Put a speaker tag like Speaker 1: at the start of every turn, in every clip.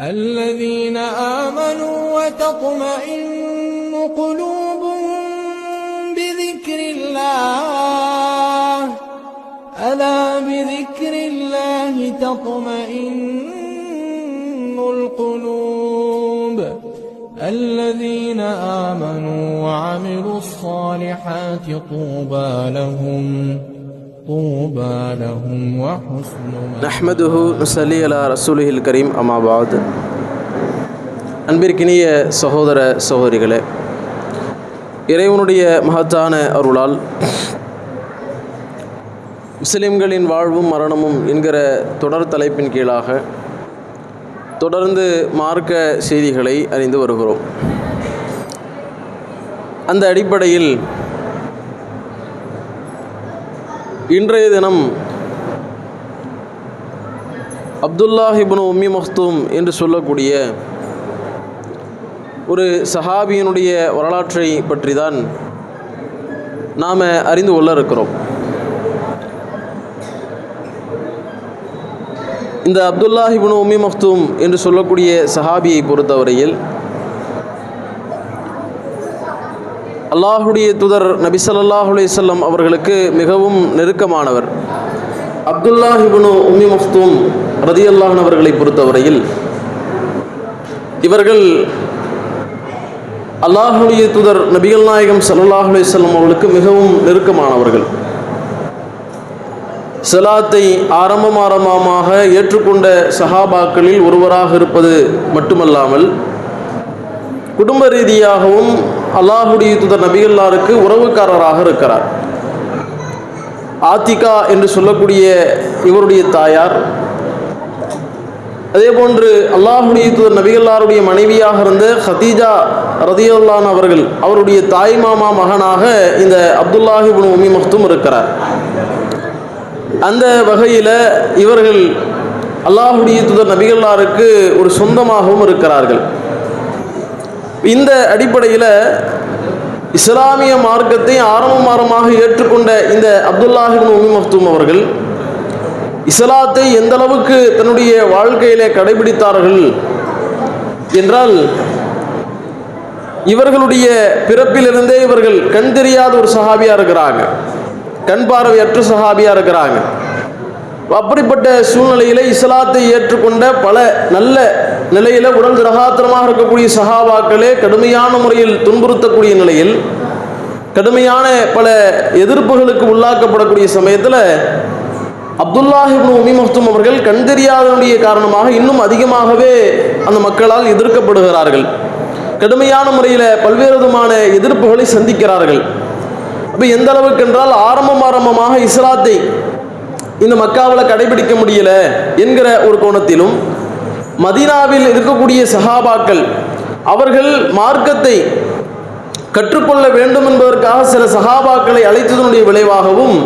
Speaker 1: الذين آمنوا وتطمئن قلوبهم بذكر الله. ألا بذكر الله تطمئن القلوب. الذين آمنوا وعملوا الصالحات طوبى لهم. طوبى لهم وحسن مآب
Speaker 2: நஹ்மதுஹு நுசல்லி அலா ரசூலிஹில் கரீம் அமாபாத் அன்பிற்கினிய சகோதர சகோதரிகளே இறைவனுடைய மகத்தான அருளால் முஸ்லிம்களின் வாழ்வும் மரணமும் என்கிற தொடர் தலைப்பின் கீழாக தொடர்ந்து மார்க்க செய்திகளை அறிந்து வருகிறோம் அந்த அடிப்படையில் இன்றைய தினம் அப்துல்லாஹிபுன் உம்மி மஹ்தூம் என்று சொல்லக்கூடிய ஒரு சஹாபியினுடைய வரலாற்றை பற்றி தான் நாம் அறிந்து கொள்ள இருக்கிறோம். இந்த அப்துல்லாஹிபுன் உம்மி மஹ்தூம் என்று சொல்லக்கூடிய சஹாபியை பொறுத்தவரையில் அல்லாஹுடைய துதர் நபி அலையம் அவர்களுக்கு மிகவும் நெருக்கமானவர். அப்துல்லாஹிபுனு உம்மி மஃப்தூம் ரதி அல்லாஹன் அவர்களை பொறுத்தவரையில் இவர்கள் அல்லாஹுடைய துதர் நபிகள் நாயகம் ஸல்லல்லாஹு அலையம் அவர்களுக்கு மிகவும் நெருக்கமானவர்கள். சலாத்தை ஆரம்பம் ஆரம்பமாக ஏற்றுக்கொண்ட சஹாபாக்களில் ஒருவராக இருப்பது மட்டுமல்லாமல் குடும்ப ரீதியாகவும் அல்லாஹுடைய துதர் நபிகல்லாருக்கு உறவுக்காரராக இருக்கிறார். ஆத்திகா என்று சொல்லக்கூடிய இவருடைய தாயார். அதே போன்று அல்லாஹுடைய தூதர் நபிகல்லாருடைய மனைவியாக இருந்த ஹதீஜா ரதியுல்லான் அவர்கள் அவருடைய தாய் மாமா மகனாக இந்த அப்துல்லாஹிபுன் உமி மஹ்தும் இருக்கிறார். அந்த வகையில் இவர்கள் அல்லாஹுடைய தூதர் நபிகல்லாருக்கு ஒரு சொந்தமாகவும் இருக்கிறார்கள். இந்த அடிப்படையில் இஸ்லாமிய மார்க்கத்தை ஆரம்பம் ஏற்றுக்கொண்ட இந்த அப்துல்லாஹிபின் உமி மக்தூம் அவர்கள் இஸ்லாத்தை எந்த அளவுக்கு தன்னுடைய வாழ்க்கையிலே கடைபிடித்தார்கள் என்றால் இவர்களுடைய பிறப்பிலிருந்தே இவர்கள் கண் தெரியாத ஒரு சஹாபியா இருக்கிறாங்க. கண் பார்வையற்ற சஹாபியா இருக்கிறாங்க. அப்படிப்பட்ட சூழ்நிலையில இஸ்லாத்தை ஏற்றுக்கொண்ட பல நல்ல நிலையில உடல் திரகாத்திரமாக இருக்கக்கூடிய சகாபாக்களே கடுமையான முறையில் துன்புறுத்தக்கூடிய நிலையில் கடுமையான பல எதிர்ப்புகளுக்கு உள்ளாக்கப்படக்கூடிய சமயத்தில் அப்துல்லாஹிபின் உமி மக்தும் அவர்கள் கண் தெரியாதனுடைய காரணமாக இன்னும் அதிகமாகவே அந்த மக்களால் எதிர்க்கப்படுகிறார்கள். கடுமையான முறையில் பல்வேறு விதமான எதிர்ப்புகளை சந்திக்கிறார்கள். அப்போ எந்த அளவுக்கு என்றால் ஆரம்பம் ஆரம்பமாக இஸ்லாத்தை இந்த மக்காவில் கடைபிடிக்க முடியல என்கிற ஒரு கோணத்திலும் மதீனாவில் இருக்கக்கூடிய சஹாபாக்கள் அவர்கள் மார்க்கத்தை கற்றுக்கொள்ள வேண்டும் என்பதற்காக சில சஹாபாக்களை அழைத்ததனுடைய விளைவாகவும்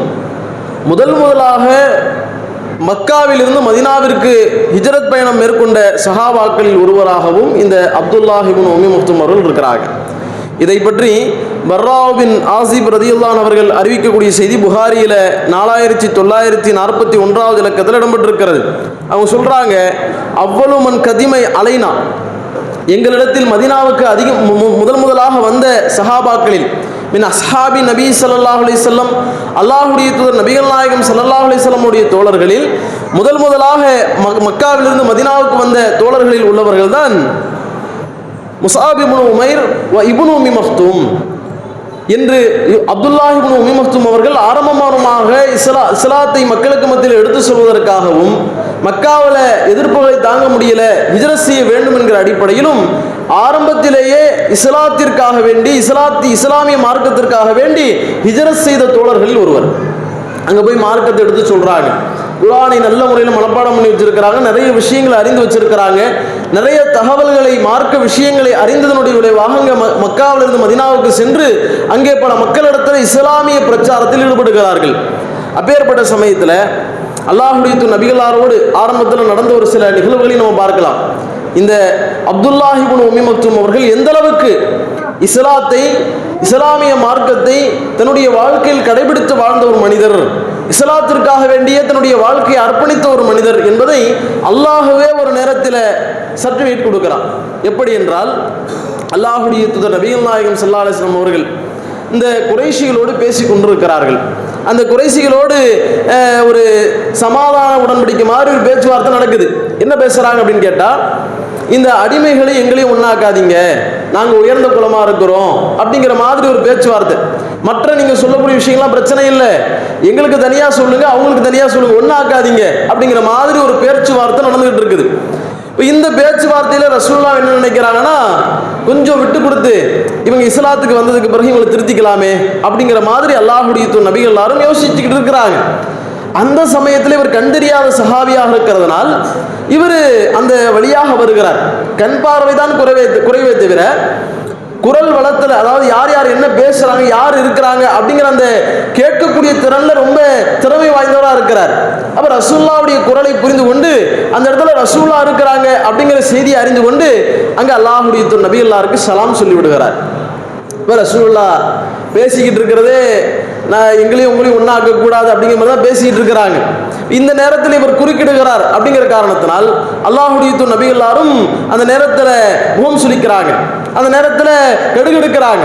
Speaker 2: முதல் முதலாக மக்காவிலிருந்து மதினாவிற்கு ஹிஜரத் பயணம் மேற்கொண்ட சஹாபாக்களில் ஒருவராகவும் இந்த அப்துல்லாஹிபின் ஒமி முக்தும் அவர்கள் இருக்கிறார்கள். இதை பற்றி பர்ராவின் ஆசிப் ரதியுல்லான் அவர்கள் அறிவிக்கக்கூடிய செய்தி புகாரியில் நாலாயிரத்தி தொள்ளாயிரத்தி நாற்பத்தி ஒன்றாவது இலக்கத்தில் இடம்பெற்றிருக்கிறது. அவங்க சொல்கிறாங்க அவ்வளவு மண் கதிமை அலைனா எங்களிடத்தில் மதினாவுக்கு அதிகம் முதல் முதலாக வந்த சஹாபாக்களில் மின் அஸ்ஹாபி நபி சல்லாஹ் அலிசல்லம் அல்லாஹுடைய தூதர் நபிகள் நாயகம் சல்லாஹ் அலிசல்லமுடைய தோழர்களில் முதல் முதலாக மக்காவிலிருந்து மதினாவுக்கு வந்த தோழர்களில் உள்ளவர்கள் தான் முசாப் இப்னு உமைர் வ இப்னு உம்மி என்று அப்துல்லாஹ் இப்னு அவர்கள் ஆரம்பமானமாக இஸ்லா இஸ்லாத்தை மக்களுக்கு மத்தியில் எடுத்து சொல்வதற்காகவும் மக்காவில் எதிர்ப்புகளை தாங்க முடியல விஜர செய்ய வேண்டும் என்கிற அடிப்படையிலும் ஆரம்பத்திலேயே இஸ்லாத்திற்காக வேண்டி இஸ்லாத்தி இஸ்லாமிய மார்க்கத்திற்காக வேண்டி ஹிஜ்ரத் செய்த தோழர்களில் ஒருவர். அங்கே போய் மார்க்கத்தை எடுத்து சொல்கிறாங்க குரானை நல்ல முறையில் மனப்பாடம் பண்ணி வச்சிருக்கிறாங்க நிறைய விஷயங்களை அறிந்து வச்சிருக்கிறாங்க. நிறைய தகவல்களை மார்க்க விஷயங்களை அறிந்ததனுடைய விளைவாக அங்கே ம மக்காவிலிருந்து மதினாவுக்கு சென்று அங்கே பல மக்களிடத்தில் இஸ்லாமிய பிரச்சாரத்தில் ஈடுபடுகிறார்கள். அப்பேற்பட்ட சமயத்தில் அல்லாஹுடைய நபிகளாரோடு ஆரம்பத்தில் நடந்த ஒரு சில நிகழ்வுகளை நம்ம பார்க்கலாம். இந்த அப்துல்லாஹிபுன் உமி மக்தும் அவர்கள் எந்த அளவுக்கு இஸ்லாத்தை இஸ்லாமிய மார்க்கத்தை தன்னுடைய வாழ்க்கையில் கடைபிடித்து வாழ்ந்த ஒரு மனிதர்? இஸ்லாத்திற்காக வேண்டிய தன்னுடைய வாழ்க்கையை அர்ப்பணித்த ஒரு மனிதர் என்பதை அல்லாஹுவே ஒரு நேரத்தில் சர்டிஃபிகேட் கொடுக்கிறான் எப்படி என்றால் அல்லாஹுடைய தூதர் நபிகள் நாயகம் ஸல்லல்லாஹு அவர்கள் இந்த குறைஷிகளோடு பேசி கொண்டிருக்கிறார்கள். அந்த குறைசிகளோடு ஒரு சமாதான உடன்படிக்கை மாதிரி ஒரு பேச்சுவார்த்தை நடக்குது. என்ன பேசுகிறாங்க அப்படின்னு கேட்டால் இந்த அடிமைகளை எங்களையும் ஒன்றாக்காதீங்க நாங்கள் உயர்ந்த குலமாக இருக்கிறோம் அப்படிங்கிற மாதிரி ஒரு பேச்சுவார்த்தை. மற்ற நீங்கள் சொல்லக்கூடிய விஷயங்கள்லாம் பிரச்சனை இல்லை. எங்களுக்கு தனியாக சொல்லுங்கள் அவங்களுக்கு தனியாக சொல்லுங்கள் ஒன்றாக்காதீங்க அப்படிங்கிற மாதிரி ஒரு பேச்சுவார்த்தை நடந்துகிட்டு இருக்குது. இப்போ இந்த பேச்சுவார்த்தையில் ரசூல்லா என்ன நினைக்கிறாங்கன்னா கொஞ்சம் விட்டு கொடுத்து இவங்க இஸ்லாத்துக்கு வந்ததுக்கு பிறகு இவங்களை திருத்திக்கலாமே அப்படிங்கிற மாதிரி அல்லாஹுடைய தூ நபிகள் எல்லாரும் யோசிச்சுக்கிட்டு இருக்கிறாங்க. அந்த சமயத்தில் இவர் கண்டறியாத சஹாவியாக இருக்கிறதுனால் இவர் அந்த வழியாக வருகிறார். கண் பார்வை தான் குறைவே குறைவே தவிர குரல் வளத்தில் அதாவது யார் யார் என்ன பேசுறாங்க யார் இருக்கிறாங்க அப்படிங்கிற அந்த கேட்கக்கூடிய திறன்ல ரொம்ப திறமை வாய்ந்தவராக இருக்கிறார். அப்ப ரசூல்லாவுடைய குரலை புரிந்து கொண்டு அந்த இடத்துல ரசூல்லா இருக்கிறாங்க அப்படிங்கிற செய்தியை அறிந்து கொண்டு அங்க அல்லாஹுடைய நபி அல்லாருக்கு சலாம் சொல்லி விடுகிறார் இப்போ ரசூல்லா பேசிக்கிட்டு இருக்கிறதே நான் எங்களையும் உங்களையும் ஒன்றாக்கக்கூடாது அப்படிங்கிற மாதிரி தான் பேசிக்கிட்டு இருக்கிறாங்க. இந்த நேரத்தில் இவர் குறுக்கிடுகிறார் அப்படிங்கிற காரணத்தினால் அல்லாஹுடைய நபி எல்லாரும் அந்த நேரத்தில் முகம் சுளிக்கிறாங்க அந்த நேரத்தில் கெடுகெடுக்கிறாங்க.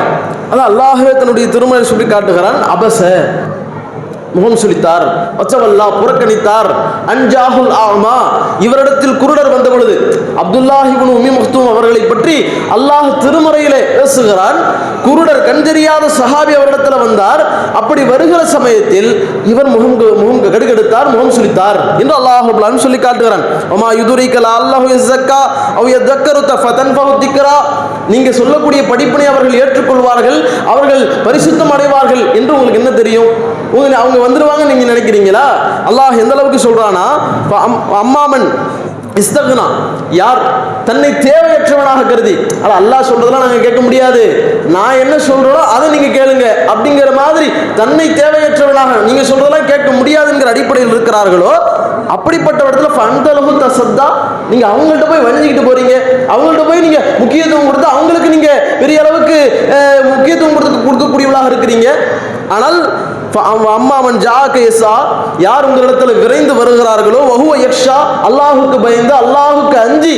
Speaker 2: அதான் அல்லாஹ்வே தன்னுடைய திருமணை சொல்லி காட்டுகிறான் அபச முகம் சுளித்தார். வச்சவல்லா புறக்கணித்தார். அஞ்சாஹுல் ஆமா. இவரிடத்தில் குருடர் வந்த பொழுது அப்துல்லாஹிபுன் உமி மக்தூம் அவர்களை பற்றி அல்லாஹ் திருமுறையிலே பேசுகிறான். குருடர் கண் தெரியாத சஹாபி அவரிடத்தில் வந்தார். அப்படி வருகிற சமயத்தில் இவர் முகம் முகம் கடுகெடுத்தார் முகம் சுளித்தார் என்று அல்லாஹ் சொல்லி காட்டுகிறான். ஒமா யுதுரிக்கல் அல்லாஹு யஸ்ஸக்கா அவ் யதக்கரு ஃபதன் திக்ரா. நீங்கள் சொல்லக்கூடிய படிப்பினை அவர்கள் ஏற்றுக்கொள்வார்கள் அவர்கள் பரிசுத்தம் அடைவார்கள் என்று உங்களுக்கு என்ன தெரியும்? அவங்க வந்துடுவாங்க நீங்க நினைக்கிறீங்களா? அல்லாஹ் எந்த அளவுக்கு சொல்றானா அம்மாமன் இஸ்தகுனா யார்? தன்னை தேவையற்றவனாக கருதி. ஆனா அல்லாஹ் சொல்றதெல்லாம் நாங்கள் கேட்க முடியாது. நான் என்ன சொல்கிறேனோ அதை நீங்க கேளுங்க. அப்படிங்கிற மாதிரி தன்னை தேவையற்றவனாக நீங்க சொல்றதெல்லாம் கேட்க முடியாதுங்கிற அடிப்படையில் இருக்கிறார்களோ அப்படிப்பட்ட இடத்துல ஃபந்தலகு தசத்தா நீங்க அவங்கள்ட்ட போய் வணிஞ்சிக்கிட்டு போறீங்க. அவங்கள்ட்ட போய் நீங்க முக்கியத்துவம் கொடுத்து அவங்களுக்கு நீங்க பெரிய அளவுக்கு முக்கியத்துவம் கொடுத்து கொடுக்கக்கூடியவளாக இருக்கிறீங்க. ஆனால் அம்மா அவன் ஜா கேசா யார் உங்களிடத்துல விரைந்து வருகிறார்களோ வகுவ யக்ஷா அல்லாஹுக்கு பயந்து அல்லாஹுக்கு அஞ்சி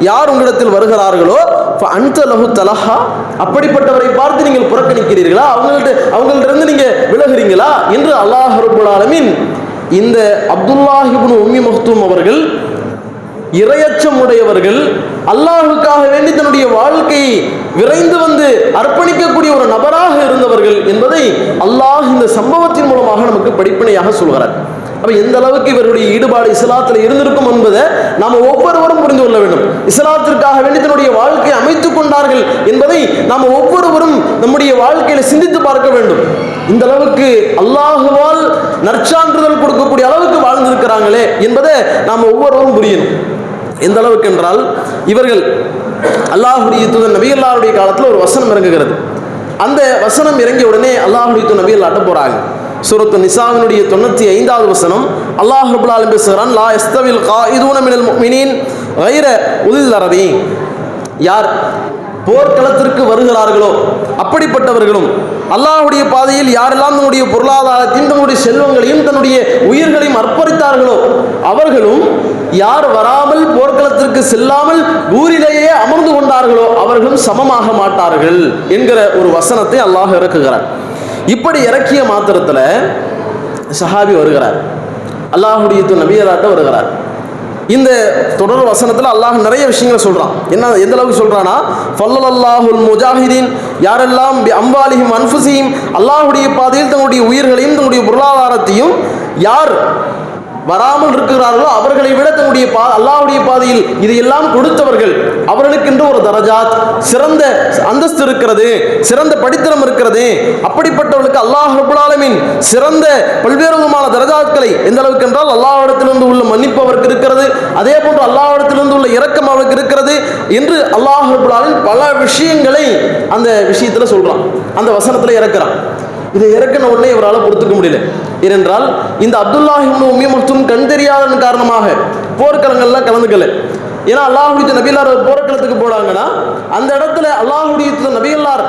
Speaker 2: யார் உங்களிடத்தில் வருகிறார்களோ அந்த லகு தலஹா அப்படிப்பட்டவரை பார்த்து நீங்கள் புறக்கணிக்கிறீர்களா? அவங்கள்ட்ட அவங்கள்ட்ட இருந்து நீங்க விலகுறீங்களா? என்று அல்லாஹ் ரபுல் ஆலமின் இந்த அப்துல்லாஹிபுன் உம்மி மஹ்தூம் அவர்கள் இரையச்சம் உடையவர்கள் அல்லாஹுக்காக வேண்டி தன்னுடைய வாழ்க்கையை விரைந்து வந்து அர்ப்பணிக்கக்கூடிய ஒரு நபராக இருந்தவர்கள் என்பதை அல்லாஹ் இந்த சம்பவத்தின் மூலமாக நமக்கு படிப்பினையாக சொல்கிறார். அப்ப எந்த அளவுக்கு இவருடைய ஈடுபாடு இஸ்லாத்தில் இருந்திருக்கும் என்பதை நாம் ஒவ்வொருவரும் புரிந்து கொள்ள வேண்டும். இஸ்லாத்திற்காக வேண்டி தன்னுடைய வாழ்க்கையை அமைத்துக் கொண்டார்கள் என்பதை நாம் ஒவ்வொருவரும் நம்முடைய வாழ்க்கையில சிந்தித்து பார்க்க வேண்டும். இந்த அளவுக்கு அல்லாஹுவால் நற்சான்றிதழ் கொடுக்கக்கூடிய அளவுக்கு வாழ்ந்திருக்கிறாங்களே என்பதை நாம் ஒவ்வொருவரும் புரியணும். எந்த அளவுக்கு என்றால் இவர்கள் அல்லாஹுடைய தூதர் நபிகல்லாருடைய காலத்தில் ஒரு வசனம் இறங்குகிறது. அந்த வசனம் இறங்கிய உடனே அல்லாஹுடைய தூ நபி அல்லாட்ட போகிறாங்க சூரத்து நிசாவினுடைய தொண்ணூற்றி ஐந்தாவது வசனம் அல்லாஹ் ரபுல்லாலும் பேசுகிறான் லா எஸ்தவில் காயிதூன மினல் மினின் வைர உதில் அரதி யார்? போர்க்களத்திற்கு வருகிறார்களோ? அப்படிப்பட்டவர்களும் அல்லாஹுடைய பாதையில் யாரெல்லாம் தன்னுடைய பொருளாதாரத்தையும் தன்னுடைய செல்வங்களையும் தன்னுடைய உயிர்களையும் அர்ப்பணித்தார்களோ அவர்களும் யார் வராமல் போர்க்களத்திற்கு செல்லாமல் ஊரிலேயே அமர்ந்து கொண்டார்களோ அவர்களும் சமமாக மாட்டார்கள் என்கிற ஒரு வசனத்தை அல்லாஹ் இறக்குகிறார். இப்படி இறக்கிய மாத்திரத்தில் சஹாபி வருகிறார். அல்லாஹுடைய நபியராட்ட வருகிறார். இந்த தொடர் வசனத்தில் அல்லாஹ் நிறைய விஷயங்களை சொல்கிறான் என்ன எந்த அளவுக்கு சொல்கிறான்னா ஃபல்லல் அல்லாஹுல் முஜாஹிதீன் யாரெல்லாம் அம்பாலியும் அம்பாலிஹிம் அன்ஃபுசியும் அல்லாஹுடைய பாதையில் தங்களுடைய உயிர்களையும் தன்னுடைய பொருளாதாரத்தையும் யார் வராமல் இருக்கிறார்களோ அவர்களை விட தன்னுடைய பா அல்லாவுடைய பாதையில் இதையெல்லாம் கொடுத்தவர்கள். அவர்களுக்கென்று ஒரு தரஜாத். சிறந்த அந்தஸ்து இருக்கிறது சிறந்த படித்திரம் இருக்கிறது. அப்படிப்பட்டவர்களுக்கு அல்லாஹ் ரபுல் சிறந்த பல்வேறு விதமான தரஜாத்களை எந்த அளவுக்கு என்றால் அல்லாஹிடத்திலிருந்து உள்ள மன்னிப்பு அவருக்கு இருக்கிறது. அதே போன்று அல்லாஹிடத்திலிருந்து உள்ள இரக்கம் அவருக்கு இருக்கிறது என்று அல்லாஹ் ரபுல் பல விஷயங்களை அந்த விஷயத்தில் சொல்கிறான் அந்த வசனத்தில் இறக்குறான். இதை இறக்கின உடனே இவரால் பொறுத்துக்க முடியல. ஏனென்றால் இந்த அப்துல்லாஹிம் உமி மற்றும் கண் தெரியாதன் காரணமாக போர்க்களங்கள்ல கலந்துக்கல. ஏன்னா அல்லாஹுடைய நபியல்லார் ஒரு போர்க்களத்துக்கு போனாங்கன்னா அந்த இடத்துல அல்லாஹுடைய நபியல்லார்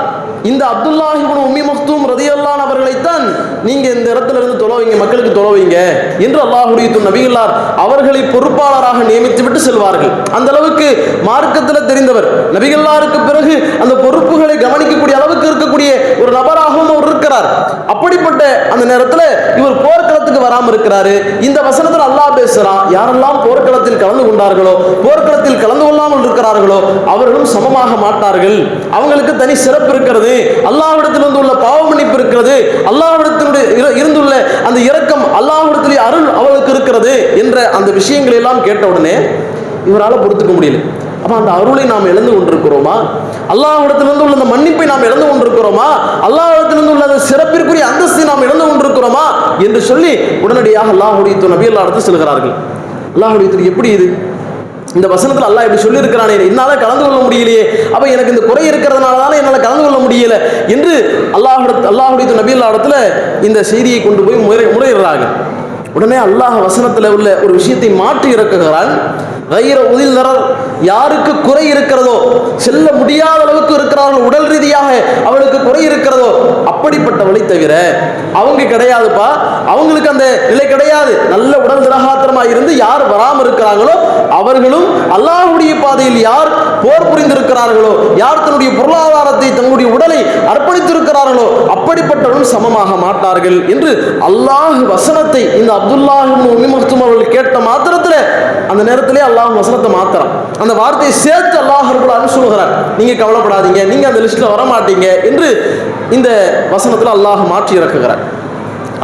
Speaker 2: இந்த அப்துல்லாஹிபுன் உம்மி மக்தூம் ரதியல்லான் அவர்களைத்தான் நீங்க இந்த இடத்துல இருந்து தொலைவீங்க மக்களுக்கு தொலைவீங்க என்று அல்லாஹுடைய நபிகள்லார் அவர்களை பொறுப்பாளராக நியமித்து விட்டு செல்வார்கள். அந்த அளவுக்கு மார்க்கத்தில் தெரிந்தவர். நபிகள்லாருக்கு பிறகு அந்த பொறுப்புகளை கவனிக்கக்கூடிய அளவுக்கு இருக்கக்கூடிய ஒரு நபராகவும் அவர் இருக்கிறார். அப்படிப்பட்ட அந்த நேரத்தில் இவர் போர்க்களத்துக்கு வராமல் இருக்கிறாரு. இந்த வசனத்தில் அல்லாஹ் பேசுறான் யாரெல்லாம் போர்க்களத்தில் கலந்து கொண்டார்களோ போர் போர்க்களத்தில் கலந்து கொள்ளாமல் இருக்கிறார்களோ அவர்களும் சமமாக மாட்டார்கள். அவங்களுக்கு தனி சிறப்பு இருக்கிறது. அல்லாவிடத்திலிருந்து உள்ள பாவ மன்னிப்பு இருக்கிறது. அல்லாவிடத்தினுடைய இருந்துள்ள அந்த இரக்கம் அல்லாவிடத்திலே அருள் அவளுக்கு இருக்கிறது என்ற அந்த விஷயங்களை எல்லாம் கேட்ட உடனே இவரால் பொறுத்துக்க முடியல. அப்போ அந்த அருளை நாம் இழந்து கொண்டிருக்கிறோமா? அல்லாஹிடத்திலிருந்து உள்ள அந்த மன்னிப்பை நாம் இழந்து கொண்டிருக்கிறோமா? அல்லாஹிடத்திலிருந்து உள்ள அந்த சிறப்பிற்குரிய அந்தஸ்தை நாம் இழந்து கொண்டிருக்கிறோமா? என்று சொல்லி உடனடியாக அல்லாஹுடைய நபி அல்லா இடத்து செல்கிறார்கள் அல்லாஹுடைய எப்படி இது? இந்த வசனத்தில் அல்லாஹ் இப்படி சொல்லியிருக்கிறானே என்னால் கலந்து கொள்ள முடியலையே. அப்போ எனக்கு இந்த குறை இருக்கிறதுனால தானே என்னால் கலந்து கொள்ள முடியல என்று அல்லாஹ் அல்லாஹுடைய நபி அல்லா இடத்துல இந்த செய்தியை கொண்டு போய் முறை முறையிடுறாங்க. உடனே அல்லாஹ் வசனத்தில் உள்ள ஒரு விஷயத்தை மாற்றி இறக்குகிறான். கயிற உதில் யாருக்கு குறை இருக்கிறதோ செல்ல முடியாத அளவுக்கு இருக்கிறார்கள் உடல் ரீதியாக அவளுக்கு குறை இருக்கிறதோ அப்படிப்பட்டவளை தவிர அவங்க கிடையாதுப்பா. அவங்களுக்கு அந்த நிலை கிடையாது. நல்ல உடல் திரகாத்திரமாக இருந்து யார் வராமல் இருக்கிறாங்களோ அவர்களும் அல்லாஹுடைய பாதையில் யார் போர் புரிந்திருக்கிறார்களோ யார் தன்னுடைய பொருளாதாரத்தை தங்களுடைய உடலை அர்ப்பணித்திருக்கிறார்களோ அப்படிப்பட்டவர்களும் சமமாக மாட்டார்கள் என்று அல்லாஹ் வசனத்தை இந்த அப்துல்லாஹ் உமி மக்தும் அவர்கள் கேட்ட மாத்திரத்தில் அந்த நேரத்திலே அல்லாஹ் வசனத்தை மாத்திரம் அந்த வார்த்தையை சேர்த்து அல்லாஹ் ரபுல் சொல்கிறார் நீங்கள் கவலைப்படாதீங்க நீங்கள் அந்த லிஸ்ட்டில் வர மாட்டீங்க என்று இந்த வசனத்தில் அல்லாஹ் மாற்றி இறக்குகிறார்.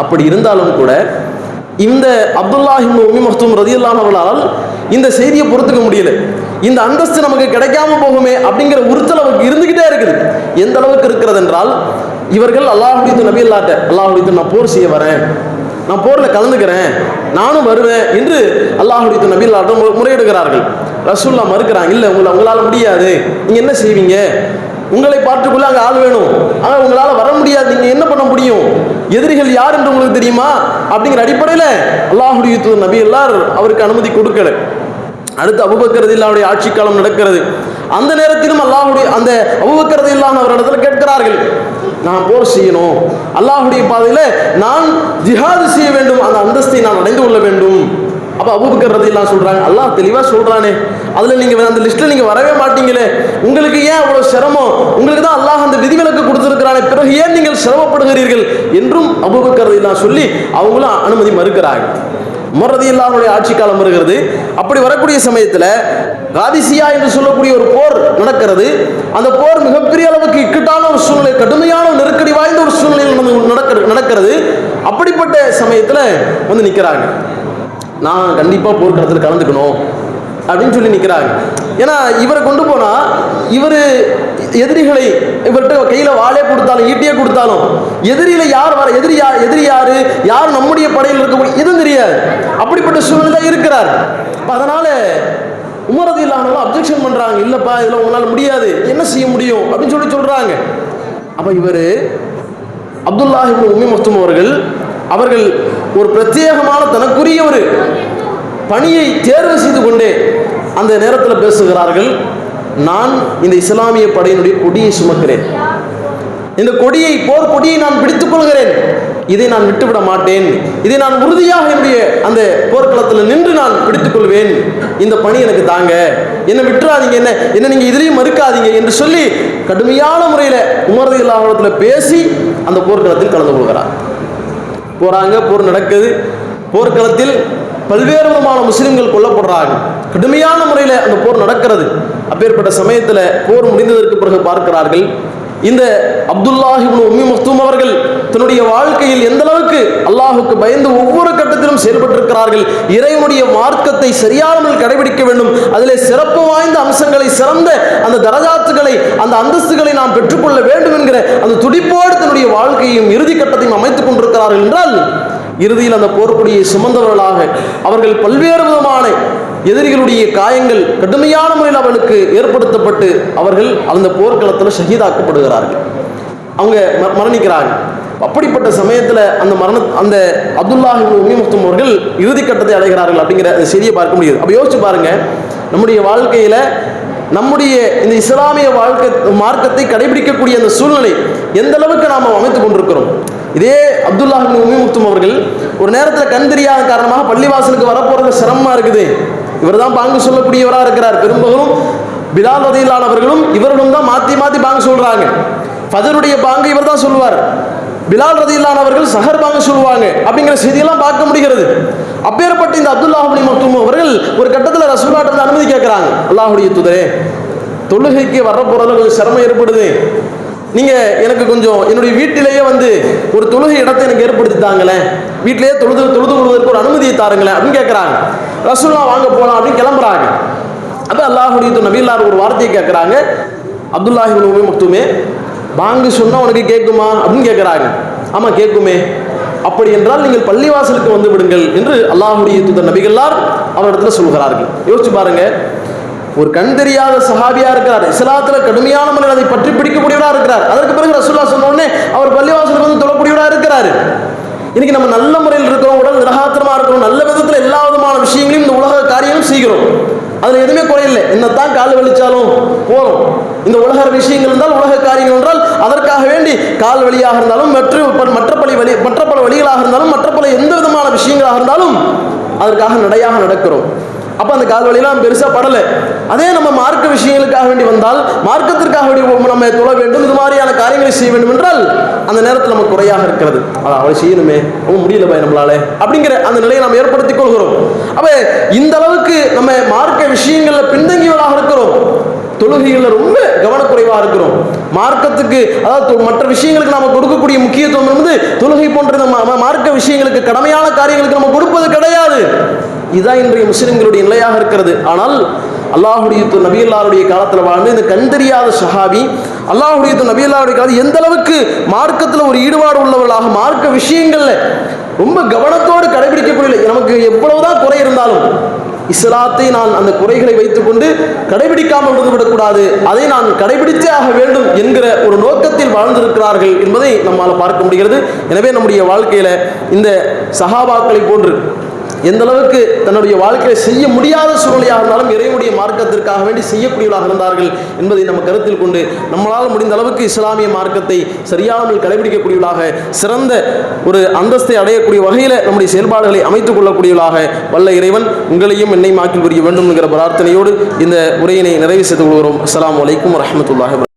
Speaker 2: அப்படி இருந்தாலும் கூட இந்த அப்துல்லாஹிம் உமி மக்தும் ரதியுல்லான் அவர்களால் இந்த செய்தியை பொறுத்துக்க முடியல. இந்த அந்தஸ்து நமக்கு கிடைக்காம போகுமே அப்படிங்கிற உறுத்தல் அவருக்கு இருந்துகிட்டே இருக்குது. எந்த அளவுக்கு இருக்கிறது என்றால் இவர்கள் அல்லாஹுடைய நபி இல்லாட்ட அல்லாஹுடைய நான் போர் செய்ய வரேன். நான் போரில் கலந்துக்கிறேன் நானும் வருவேன் என்று அல்லாஹுடைய நபி முறையிடுகிறார்கள். ரசூல்லா மறுக்கிறாங்க இல்லை உங்களை உங்களால் முடியாது. நீங்கள் என்ன செய்வீங்க? உங்களை பார்த்துக்குள்ளே அங்கே ஆள் வேணும். ஆனால் உங்களால் வர முடியாது. நீங்கள் என்ன பண்ண முடியும்? எதிரிகள் யார் என்று உங்களுக்கு தெரியுமா? அப்படிங்கிற அடிப்படையில் அல்லாஹுடைய நபி எல்லார் அவருக்கு அனுமதி கொடுக்கல. அடுத்து அபுபக்கரது இல்லாவுடைய ஆட்சி காலம் நடக்கிறது. அந்த நேரத்திலும் அல்லாஹுடைய அந்த அபுபக்கரது அவர் இடத்துல கேட்கிறார்கள். நான் போர் செய்யணும். அல்லாஹுடைய பாதையில் நான் ஜிஹாது செய்ய வேண்டும். அந்த அந்தஸ்தை நான் அடைந்து கொள்ள வேண்டும். அப்போ அபூபக்கர் ரதியல்லாஹு சொல்கிறாங்க அல்லாஹ் தெளிவாக சொல்கிறானே அதில் நீங்கள் அந்த லிஸ்ட்டில் நீங்கள் வரவே மாட்டீங்களே. உங்களுக்கு ஏன் அவ்வளோ சிரமம்? உங்களுக்கு தான் அல்லாஹ் அந்த விதிவிலக்கு கொடுத்துருக்கிறானே. பிறகு ஏன் நீங்கள் சிரமப்படுகிறீர்கள்? என்றும் அபூபக்கர் ரதியல்லாஹு சொல்லி அவங்களும் அனுமதி மறுக்கிறாங்க. முரதி ரதியல்லாஹுடைய ஆட்சி காலம் வருகிறது. அப்படி வரக்கூடிய சமயத்தில் காதிசியா என்று சொல்லக்கூடிய ஒரு போர் நடக்கிறது. அந்த போர் மிகப்பெரிய அளவுக்கு இக்கட்டான ஒரு சூழ்நிலை கடுமையான நெருக்கடி வாய்ந்த ஒரு சூழ்நிலையில் நடக்கிறது நடக்கிறது. அப்படிப்பட்ட சமயத்தில் வந்து நிற்கிறாங்க நான் கண்டிப்பாக போர்க்களத்தில் கலந்துக்கணும். அப்படின்னு சொல்லி நிற்கிறாங்க ஏன்னா இவரை கொண்டு போனால் இவர் எதிரிகளை இவர்கிட்ட கையில் வாளே கொடுத்தாலும் ஈட்டியே கொடுத்தாலும் எதிரியில் யார் வர எதிரி யார் எதிரி யார் யார் நம்முடைய படையில் இருக்கக்கூடிய எதுவும் தெரியாது. அப்படிப்பட்ட சூழ்நிலை இருக்கிறார். அப்ப அதனால் உமரது இல்லாமலும் அப்ஜெக்ஷன் பண்ணுறாங்க இல்லைப்பா இதில் உங்களால் முடியாது என்ன செய்ய முடியும் அப்படின்னு சொல்லி சொல்கிறாங்க அப்போ இவர் அப்துல்லாஹிபின் உமி மஸ்தும் அவர்கள் அவர்கள் ஒரு பிரத்யேகமான தனக்குரிய ஒரு பணியை தேர்வு செய்து கொண்டே அந்த நேரத்தில் பேசுகிறார்கள். நான் இந்த இஸ்லாமிய படையினுடைய கொடியை சுமக்கிறேன். இந்த கொடியை போர் கொடியை நான் பிடித்துக் கொள்கிறேன். இதை நான் விட்டுவிட மாட்டேன். இதை நான் உறுதியாக என்னுடைய அந்த போர்க்களத்தில் நின்று நான் பிடித்துக் கொள்வேன். இந்த பணி எனக்கு தாங்க. என்னை விட்டுறாதீங்க என்ன என்ன நீங்க இதுலேயும் மறுக்காதீங்க என்று சொல்லி கடுமையான முறையில் உமரது இல்லாமலத்தில் பேசி அந்த போர்க்களத்தில் கலந்து கொள்கிறார். போறாங்க போர் நடக்குது. போர்க்களத்தில் பல்வேறு விதமான முஸ்லிம்கள் கொல்லப்படுறாங்க கடுமையான முறையில் அந்த போர் நடக்கிறது. அப்பேற்பட்ட சமயத்தில் போர் முடிந்ததற்கு பிறகு பார்க்கிறார்கள். இந்த அப்துல்லாஹி உம்மி மக்தூம் அவர்கள் தன்னுடைய வாழ்க்கையில் எந்த அளவுக்கு அல்லாஹுக்கு பயந்து ஒவ்வொரு கட்டத்திலும் செயல்பட்டிருக்கிறார்கள் இறைவனுடைய மார்க்கத்தை சரியானவர்கள் கடைபிடிக்க வேண்டும் அதிலே சிறப்பு வாய்ந்த அம்சங்களை சிறந்த அந்த தரஜாத்துகளை அந்த அந்தஸ்துகளை நாம் பெற்றுக்கொள்ள வேண்டும் என்கிற அந்த துடிப்போடு தன்னுடைய வாழ்க்கையும் இறுதி கட்டத்தையும் அமைத்துக் கொண்டிருக்கிறார்கள் என்றால் இறுதியில் அந்த போர்க்குடியை சுமந்தவர்களாக அவர்கள் பல்வேறு விதமான எதிரிகளுடைய காயங்கள் கடுமையான முறையில் அவளுக்கு ஏற்படுத்தப்பட்டு அவர்கள் அந்த போர்க்களத்தில் ஷஹீதாக்கப்படுகிறார்கள். அவங்க ம- மரணிக்கிறாங்க அப்படிப்பட்ட சமயத்தில் அந்த மரண அந்த அப்துல்லாஹி உமிமுத்தும் அவர்கள் இறுதி கட்டத்தை அடைகிறார்கள் அப்படிங்கிற அந்த செய்தியை பார்க்க முடியுது. அப்போ யோசிச்சு பாருங்க நம்முடைய வாழ்க்கையில் நம்முடைய இந்த இஸ்லாமிய வாழ்க்கை மார்க்கத்தை கடைபிடிக்கக்கூடிய அந்த சூழ்நிலை எந்த அளவுக்கு நாம் அமைத்து கொண்டிருக்கிறோம்? இதே அப்துல்லா உமி முக்தும் அவர்கள் ஒரு நேரத்தில் கண் தெரியாத காரணமாக பள்ளிவாசலுக்கு வரப்போறது சிரமமா இருக்குது. இவர் தான் பாங்கு சொல்லக்கூடியவராக இருக்கிறார். பெரும்பகலும் பிலால் ரதியிலானவர்களும் இவர்களும் தான் மாற்றி மாற்றி பாங்கு சொல்கிறாங்க ஃபஜருடைய பாங்கு இவர் தான் சொல்லுவார். பிலால் ரதியிலானவர்கள் சஹர் பாங்க சொல்லுவாங்க. அப்படிங்கிற செய்தியெல்லாம் பார்க்க முடிகிறது. அப்பேற்பட்ட இந்த அப்துல்லா அப்னி அவர்கள் ஒரு கட்டத்தில் ரசூலாட்ட அனுமதி கேட்குறாங்க. அல்லாஹுடைய துதரே தொழுகைக்கு வரப்போறதுல கொஞ்சம் சிரமம் ஏற்படுது. நீங்க எனக்கு கொஞ்சம் என்னுடைய வீட்டிலேயே வந்து ஒரு தொழுகை இடத்தை எனக்கு ஏற்படுத்தி தாங்களேன் வீட்டிலேயே தொழுது தொழுது கொள்வதற்கு ஒரு அனுமதியை தாருங்களேன் அப்படின்னு கேட்குறாங்க ரசூல்லா வாங்க போகலாம் அப்படின்னு கிளம்புறாங்க. அப்போ அல்லாஹுடைய நபில்லார் ஒரு வார்த்தையை கேட்குறாங்க அப்துல்லாஹி உபி மக்துமே பாங்கு சொன்னா உனக்கு கேட்குமா அப்படின்னு கேட்குறாங்க ஆமா கேட்குமே அப்படி என்றால் நீங்கள் பள்ளிவாசலுக்கு வந்து விடுங்கள் என்று அல்லாஹுடைய நபிகள்லார் அவரிடத்துல சொல்கிறார்கள். யோசிச்சு பாருங்க. ஒரு கண் தெரியாத சஹாபியா இருக்கிறார். இஸ்லாத்துல கடுமையான முறையில் அதை பற்றி பிடிக்கக்கூடியவராக இருக்கிறார். அதற்கு பிறகு ரசூல்லா சொன்ன அவர் பள்ளிவாசலுக்கு வந்து தொழக்கூடியவராக இருக்கிறாரு. இன்னைக்கு நம்ம நல்ல முறையில் இருக்கிறோம் உடல் நிரகாத்திரமா இருக்கிறோம் நல்ல விதத்துல எல்லா விதமான விஷயங்களையும் இந்த உலக காரியங்களும் செய்கிறோம். அதுல எதுவுமே குறையில்லை. என்னத்தான் கால் வலிச்சாலும் போறோம். இந்த உலக விஷயங்கள் இருந்தால் உலக காரியங்கள் என்றால் அதற்காக வேண்டி கால் வழியாக இருந்தாலும் மற்ற மற்ற பல வழி மற்ற பல வழிகளாக இருந்தாலும் மற்ற பல எந்த விதமான விஷயங்களாக இருந்தாலும் அதற்காக நடையாக நடக்கிறோம். அப்போ அந்த கால் வலியெல்லாம் பெருசாக படலை. அதே நம்ம மார்க்க விஷயங்களுக்காக வேண்டி வந்தால் மார்க்கத்திற்காக வேண்டி நம்ம தொழ வேண்டும். இது மாதிரியான காரியங்களை செய்ய வேண்டும் என்றால் அந்த நேரத்தில் நம்ம குறையாக இருக்கிறது. அதான் அவளை செய்யணுமே. ரொம்ப முடியல பய நம்மளால. அப்படிங்கிற அந்த நிலையை நாம் ஏற்படுத்திக் கொள்கிறோம். அப்போ இந்த அளவுக்கு நம்ம மார்க்க விஷயங்களில் பின்தங்கியவளாக இருக்கிறோம். தொழுகைகளில் ரொம்ப கவனக்குறைவாக இருக்கிறோம். மார்க்கத்துக்கு அதாவது மற்ற விஷயங்களுக்கு நாம் கொடுக்கக்கூடிய முக்கியத்துவம் என்பது தொழுகை போன்ற மார்க்க விஷயங்களுக்கு கடமையான காரியங்களுக்கு நம்ம கொடுப்பது கிடையாது. இதுதான் இன்றைய முஸ்லிம்களுடைய நிலையாக இருக்கிறது. ஆனால் அல்லாஹுடைய தூதர் நபியல்லாருடைய காலத்தில் வாழ்ந்து இந்த கண் தெரியாத சஹாபி அல்லாஹுடைய தூதர் நபியல்லாருடைய காலத்தில் எந்த அளவுக்கு மார்க்கத்தில் ஒரு ஈடுபாடு உள்ளவர்களாக மார்க்க விஷயங்கள்ல ரொம்ப கவனத்தோடு கடைபிடிக்கக்கூடிய நமக்கு எவ்வளவுதான் குறை இருந்தாலும் இஸ்லாத்தை நான் அந்த குறைகளை வைத்துக்கொண்டு கடைபிடிக்காமல் இருந்துவிடக்கூடாது. அதை நான் கடைபிடித்தே ஆக வேண்டும் என்கிற ஒரு நோக்கத்தில் வாழ்ந்திருக்கிறார்கள் என்பதை நம்மால் பார்க்க முடிகிறது. எனவே நம்முடைய வாழ்க்கையில் இந்த சஹாபாக்களை போன்று எந்த அளவுக்கு தன்னுடைய வாழ்க்கையில செய்ய முடியாத சூழ்நிலையாக இருந்தாலும் இறைவனுடைய மார்க்கத்திற்காக வேண்டி செய்யக்கூடியவர்களாக இருந்தார்கள் என்பதை நம்ம கருத்தில் கொண்டு நம்மளால் முடிந்த அளவுக்கு இஸ்லாமிய மார்க்கத்தை சரியாமல் கடைபிடிக்கக்கூடியவர்களாக சிறந்த ஒரு அந்தஸ்தை அடையக்கூடிய வகையில் நம்முடைய செயல்பாடுகளை அமைத்துக் கொள்ளக்கூடியவர்களாக வல்ல இறைவன் உங்களையும் என்னை மாக்கில் புரிய வேண்டும் என்கிற பிரார்த்தனையோடு இந்த உரையினை நிறைவு செய்து கொள்கிறோம். அஸ்லாம் வலைக்கம் வரமத்துல்லாஹ்